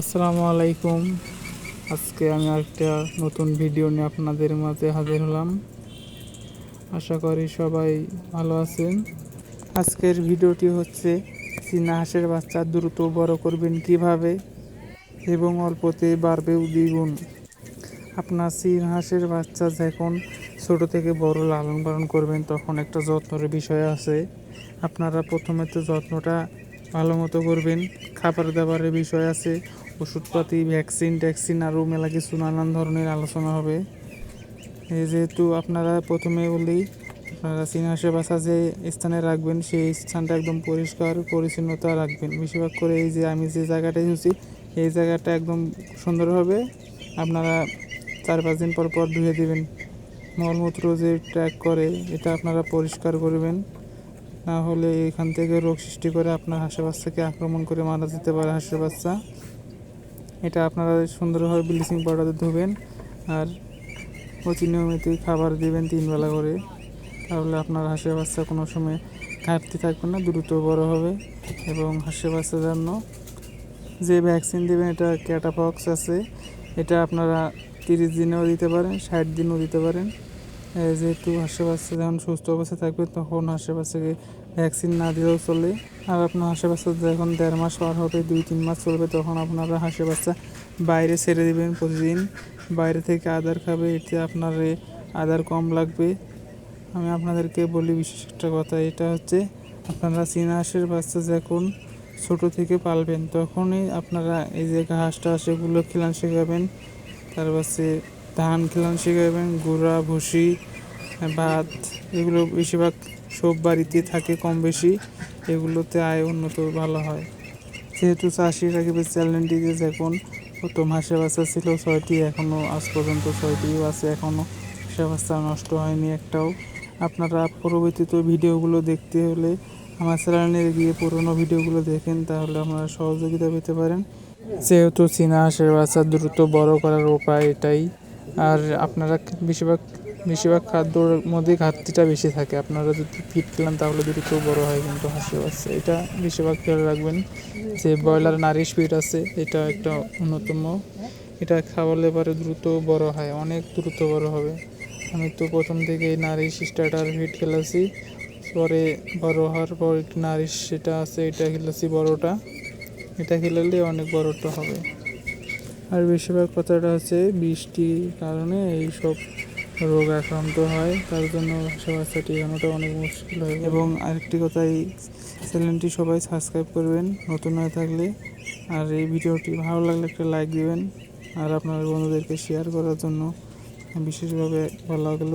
আসসালামু আলাইকুম। আজকে আমি একটা নতুন ভিডিও নিয়ে আপনাদের মাঝে হাজির হলাম। আশা করি সবাই ভালো আছেন। আজকের ভিডিওটি হচ্ছে, চীনা হাঁসের বাচ্চা দ্রুত বড় করবেন কীভাবে এবং অল্পতে বাড়বেও দ্বিগুণ। আপনার চীন হাঁসের বাচ্চা যখন ছোট থেকে বড় লালন পালন করবেন, তখন একটা যত্নের বিষয় আছে। আপনারা প্রথমে তো যত্নটা ভালো মতো করবেন। খাবার দাবারের বিষয় আছে, ওষুধপাতি, ভ্যাকসিন, ট্যাকসিন আরও মেলা কিছু নানান ধরনের আলোচনা হবে। যেহেতু আপনারা প্রথমে বলি আপনারা সিংহাসে বাসা যে স্থানে রাখবেন, সেই স্থানটা একদম পরিষ্কার, পরিচ্ছন্নতা রাখবেন। বেশিরভাগ করে এই যে আমি যে জায়গাটায় হচ্ছি এই জায়গাটা একদম সুন্দরভাবে আপনারা চার পাঁচ দিন পর পর ধুয়ে দেবেন। মলমূত্র যে ট্র্যাক করে, এটা আপনারা পরিষ্কার করবেন। না হলে এখান থেকে রোগ সৃষ্টি করে আপনার হাঁসের বাচ্চাকে আক্রমণ করে মারা যেতে পারে হাঁসের বাচ্চা। এটা আপনারা সুন্দরভাবে ব্লিচিং পাউডার ধুবেন আর অতি নিয়মিত খাবার দিবেন তিনবেলা করে। তাহলে আপনার হাঁসের বাচ্চা কোনো সময় ঘাটতি থাকবে না, দ্রুত বড় হবে এবং হাঁসের বাচ্চার জন্য যে ভ্যাকসিন দেবেন এটা ক্যাটাফক্স আছে। এটা আপনারা তিরিশ দিনেও দিতে পারেন, ষাট দিনও দিতে পারেন। যেহেতু বাচ্চা যখন সুস্থ অবস্থা থাকবে তখন বাচ্চাকে ভ্যাকসিন না দিলেও চলে। আর আপনার বাচ্চা যখন দেড় মাস পার হবে, দুই, তিন মাস চলবে, তখন আপনারা বাচ্চা বাইরে ছেড়ে দেবেন প্রতিদিন। বাইরে থেকে আদার খাবে, এতে আপনার আদার কম লাগবে। আমি আপনাদেরকে বলি বিশেষ একটা কথা, এটা হচ্ছে আপনারা চীনা হাঁসের বাচ্চা যখন ছোট থেকে পালবেন, তখনই আপনারা এই যে ঘাস টাস এগুলো খিলান শেখাবেন। তার পাশে ধান খিলান শেখাবেন গুঁড়া, ভুসি, ভাত, এগুলো বেশিরভাগ সব বাড়িতে থাকে কম বেশি এগুলোতে আয় উন্নত ভালো হয়। যেহেতু চাষি রাখবে চ্যালেঞ্জটিতে যখন প্রথম হাঁসের বাচ্চা ছিল ছয়টি এখনও আজ পর্যন্ত ছয়টি আছে এখনও হাঁসের বাচ্চা নষ্ট হয়নি একটাও। আপনারা পরবর্তীত ভিডিওগুলো দেখতে হলে আমার চ্যানেলে গিয়ে পুরোনো ভিডিওগুলো দেখেন, তাহলে আপনারা সহযোগিতা পেতে পারেন। যেহেতু চীনা হাঁসের বাচ্চা দ্রুত বড় করার উপায় এটাই। আর আপনারা বেশিরভাগ বেশিরভাগ খাদ্যর মধ্যে ঘাটতিটা বেশি থাকে। আপনারা যদি ফিট খেলান, তাহলে যদি দ্রুত বড় হয়, কিন্তু হাঁসের বাচ্চা, এটা বেশিরভাগ খেয়াল রাখবেন যে ব্রয়লার নারিশ ফিট আছে, এটা একটা অন্যতম। এটা খাওয়ালে পরে দ্রুত বড় হয়, অনেক দ্রুত বড় হবে। আমি তো প্রথম থেকে নারিশ স্টার্টার ফিট খেলাছি, পরে বড় হওয়ার পর নারিশ সেটা আছে, এটা খেলেছি বড়টা। এটা খেলালে অনেক বড়টা হবে। আর বেশিরভাগ কথাটা হচ্ছে বৃষ্টির কারণে এই সব রোগ আক্রান্ত হয়, তার জন্য ভাষা ভাষা টিকানোটা অনেক মুশকিল হয়। এবং আরেকটি কথা এই চ্যানেলটি সবাই সাবস্ক্রাইব করবেন, নতুন হয়ে থাকলে। আর এই ভিডিওটি ভালো লাগলে একটা লাইক দিবেন, আর আপনার বন্ধুদেরকে শেয়ার করার জন্য বিশেষভাবে ভালো লাগল